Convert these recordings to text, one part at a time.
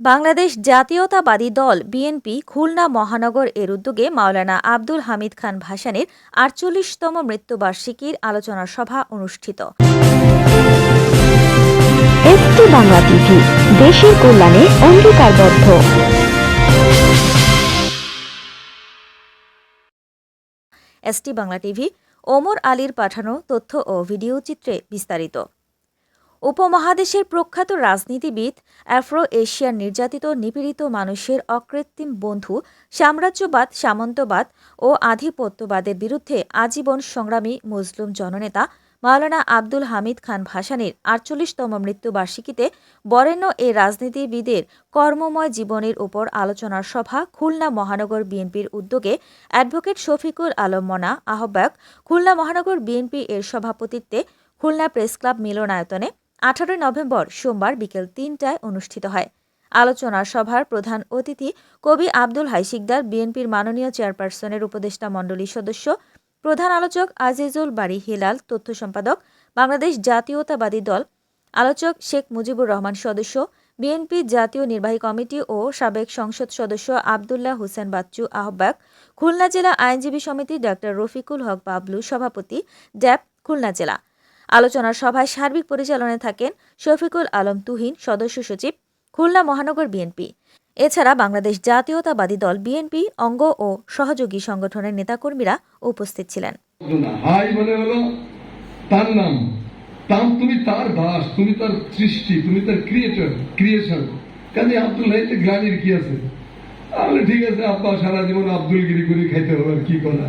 বাংলাদেশ জাতীয়তাবাদী দল বিএনপি খুলনা মহানগর এর উদ্যোগে মাওলানা আব্দুল হামিদ খান ভাসানীর আটচল্লিশতম মৃত্যুবার্ষিকীর আলোচনা সভা অনুষ্ঠিত। বাংলা টিভি দেশের কল্যাণে অঙ্গীকারবদ্ধ। এসটি বাংলা টিভি ওমর আলীর পাঠানো তথ্য ও ভিডিও চিত্রে বিস্তারিত। উপমহাদেশের প্রখ্যাত রাজনীতিবিদ অ্যাফ্রো এশিয়ার নির্যাতিত নিপীড়িত মানুষের অকৃত্রিম বন্ধু, সাম্রাজ্যবাদ, সামন্তবাদ ও আধিপত্যবাদের বিরুদ্ধে আজীবন সংগ্রামী মুসলিম জননেতা মাওলানা আব্দুল হামিদ খান ভাসানীর আটচল্লিশতম মৃত্যুবার্ষিকীতে বরেণ্য এ রাজনীতিবিদের কর্মময় জীবনের উপর আলোচনার সভা খুলনা মহানগর বিএনপির উদ্যোগে অ্যাডভোকেট শফিকুল আলম মনা, আহ্বায়ক, খুলনা মহানগর বিএনপি এর সভাপতিত্বে খুলনা প্রেস ক্লাব মিলনায়তনে আঠারোই নভেম্বর সোমবার বিকেল তিনটায় অনুষ্ঠিত হয়। আলোচনা সভার প্রধান অতিথি কবি আব্দুল হাই শিকদার, বিএনপির মাননীয় চেয়ারপারসনের উপদেষ্টা মণ্ডলীর সদস্য, প্রধান আলোচক আজিজুল বাড়ি হিলাল, তথ্য সম্পাদক বাংলাদেশ জাতীয়তাবাদী দল, আলোচক শেখ মুজিবুর রহমান সদস্য, বিএনপি জাতীয় নির্বাহী কমিটি ও সাবেক সংসদ সদস্য আবদুল্লাহ হোসেন বাচ্চু আহ্বায়ক, খুলনা জেলা আইনজীবী সমিতি ডাক্তার রফিকুল হক বাবলু সভাপতি, ড্যাব, খুলনা জেলা। আলোচনার সভায় সার্বিক পরিচালনায় থাকেন শফিকুল আলম তুহিন, সদস্য সচিব, খুলনা মহানগর বিএনপি। এছাড়া বাংলাদেশ জাতীয়তাবাদী দল বিএনপি, অঙ্গ ও সহযোগী সংগঠনের নেতাকর্মীরা উপস্থিত ছিলেন। হাই তার নাম। তার তুমি তার দাস তুমি তার সৃষ্টি, তুমি তার ক্রিয়েটর ক্রিয়েশন কাজে আব্দুল হাইতে গ্রামের কি আছে? তাহলে ঠিক আছে, আব্বা সারা জীবন আব্দুল গিরি করে খাইতে হবে আর কি করা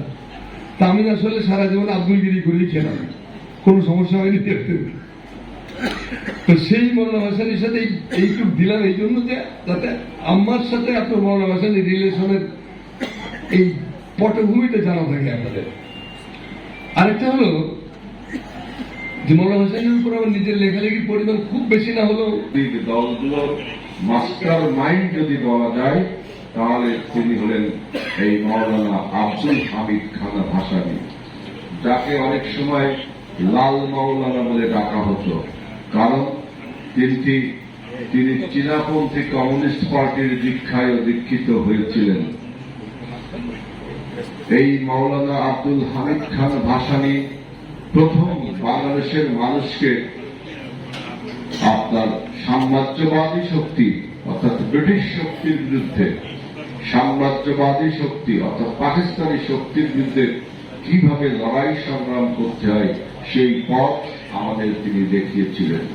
তা আমি আসলে সারা জীবন আব্দুল গিরি করেই খেলাম। কোনো সমস্যা হয়নি তো সেই মৌলানা ভাসানির সাথে এই- এইটুক দিলাম এই জন্য যে যাতে আমার সাথে আপনার মৌলানা ভাসানির রিলেশনের এই পটভূমিতে জানা থাকে আপনাদের আরেকটা হলো যে মৌলানা হোসেনের উপর আমার নিজের লেখালেখির পরিমাণ খুব বেশি না হলেও দলগুলোর মাস্টার মাইন্ড যদি বলা যায়, তাহলে তিনি হলেন এই মৌলানা আব্দুল হামিদ খানা ভাসানী, যাকে অনেক সময় লাল মৌলানা বলে ডাকা হতো। কারণ তিনি তিনি চীনাপন্থী কমিউনিস্ট পার্টির দীক্ষায় দীক্ষিত হয়েছিলেন। এই মৌলানা আব্দুল হামিদ খান ভাসানী প্রথম বাংলাদেশের মানুষকে আপনার সাম্রাজ্যবাদী শক্তি, অর্থাৎ ব্রিটিশ শক্তির বিরুদ্ধে, সাম্রাজ্যবাদী শক্তি, অর্থাৎ পাকিস্তানি শক্তির বিরুদ্ধে কীভাবে লড়াই সংগ্রাম করতে হয় সেই পথ আমাদের তিনি দেখিয়েছিলেন।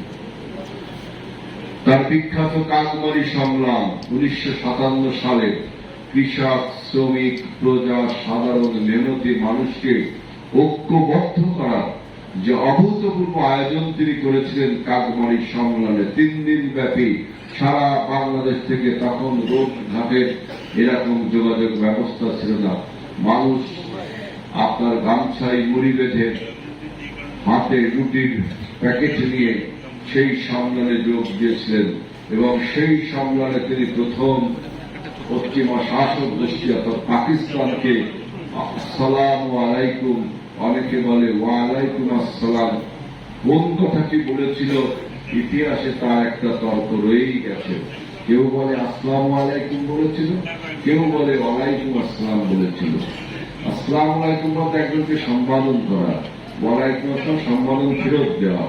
তার বিখ্যাত কাকমারি সংগ্রাম উনিশশো সাতান্ন সালে কৃষক, শ্রমিক, প্রজা, সাধারণ, মেহনতি মানুষকে ঐক্যবদ্ধ করার যে অভূতপূর্ব আয়োজন তিনি করেছিলেন কাকমারি সংগ্রামে, তিন দিন ব্যাপী সারা বাংলাদেশ থেকে তখন রোড ঘাটের এরকম যোগাযোগ ব্যবস্থা ছিল না। মানুষ আপনার গামছাই মুড়ি বেঁধে হাতে রুটির প্যাকেট নিয়ে সেই সম্মেলনে যোগ দিয়েছিলেন এবং সেই সম্মেলনে তিনি প্রথম পশ্চিমা শাসক গোষ্ঠী অর্থাৎ পাকিস্তানকে আসসালাম আলাইকুম, অনেকে বলে ওয়ালাইকুম আসসালাম। কোন কথাটি বলেছিল, ইতিহাসে তার একটা তর্ক রয়েই গেছে। কেউ বলে আসসালাম আলাইকুম বলেছিল, কেউ বলে ওয়ালাইকুম আসসালাম বলেছিল। আসসালাম আলাইকুম একজনকে সম্পাদন করা। ওয়ালাইকুম প্রশ্ন সম্পাদন ফেরত দেওয়া